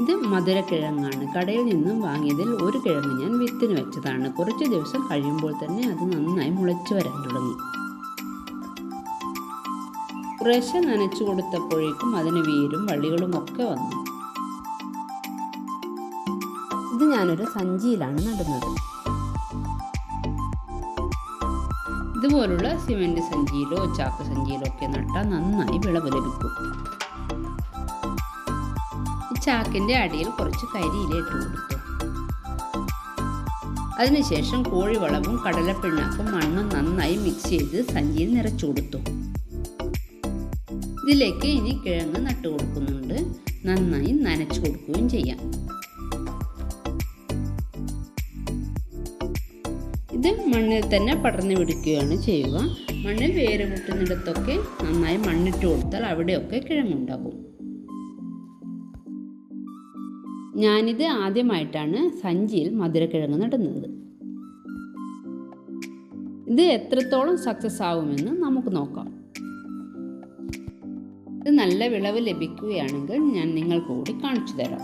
ഇത് മധുരക്കിഴങ്ങാണ്. കടയിൽ നിന്നും വാങ്ങിയതിൽ ഒരു കിഴങ്ങ് ഞാൻ വിത്തിന് വെച്ചതാണ്. കുറച്ച് ദിവസം കഴിയുമ്പോൾ തന്നെ അത് നന്നായി മുളച്ചു വരാൻ തുടങ്ങി. കുറേശ്ശെ നനച്ചു കൊടുത്തപ്പോഴേക്കും അതിന് വേരും വള്ളികളും ഒക്കെ വന്നു. ഇത് ഞാനൊരു സഞ്ചിയിലാണ് നടുന്നത്. ഇതുപോലുള്ള സിമെന്റ് സഞ്ചിയിലോ ചാക്ക് സഞ്ചിയിലോ ഒക്കെ നട്ടാൽ നന്നായി വിളവ് ലഭിക്കും. ചാക്കിന്റെ അടിയിൽ കുറച്ച് കരിയില ഇട്ട് കൊടുത്തു. അതിനുശേഷം കോഴിവളവും കടലപ്പിണ്ണാക്കും മണ്ണും നന്നായി മിക്സ് ചെയ്ത് സഞ്ചിയിൽ നിറച്ചു കൊടുത്തു. ഇതിലേക്ക് ഇനി കിഴങ്ങ് നട്ടു കൊടുക്കുന്നുണ്ട്. നന്നായി നനച്ചു കൊടുക്കുകയും ചെയ്യാം. ഇത് മണ്ണിൽ തന്നെ പടർന്നു പിടിക്കുകയാണ് ചെയ്യുക. മണ്ണിൽ വേര് പൊട്ടുന്നിടത്തൊക്കെ നന്നായി മണ്ണിട്ട് കൊടുത്താൽ അവിടെയൊക്കെ കിഴങ്ങുണ്ടാകും. ഞാനിത് ആദ്യമായിട്ടാണ് സഞ്ചിയിൽ മധുരക്കിഴങ്ങ് നടുന്നത്. ഇത് എത്രത്തോളം സക്സസ് ആവുമെന്ന് നമുക്ക് നോക്കാം. ഇത് നല്ല വിളവ് ലഭിക്കുകയാണെങ്കിൽ ഞാൻ നിങ്ങൾക്ക് കൂടി കാണിച്ചു തരാം.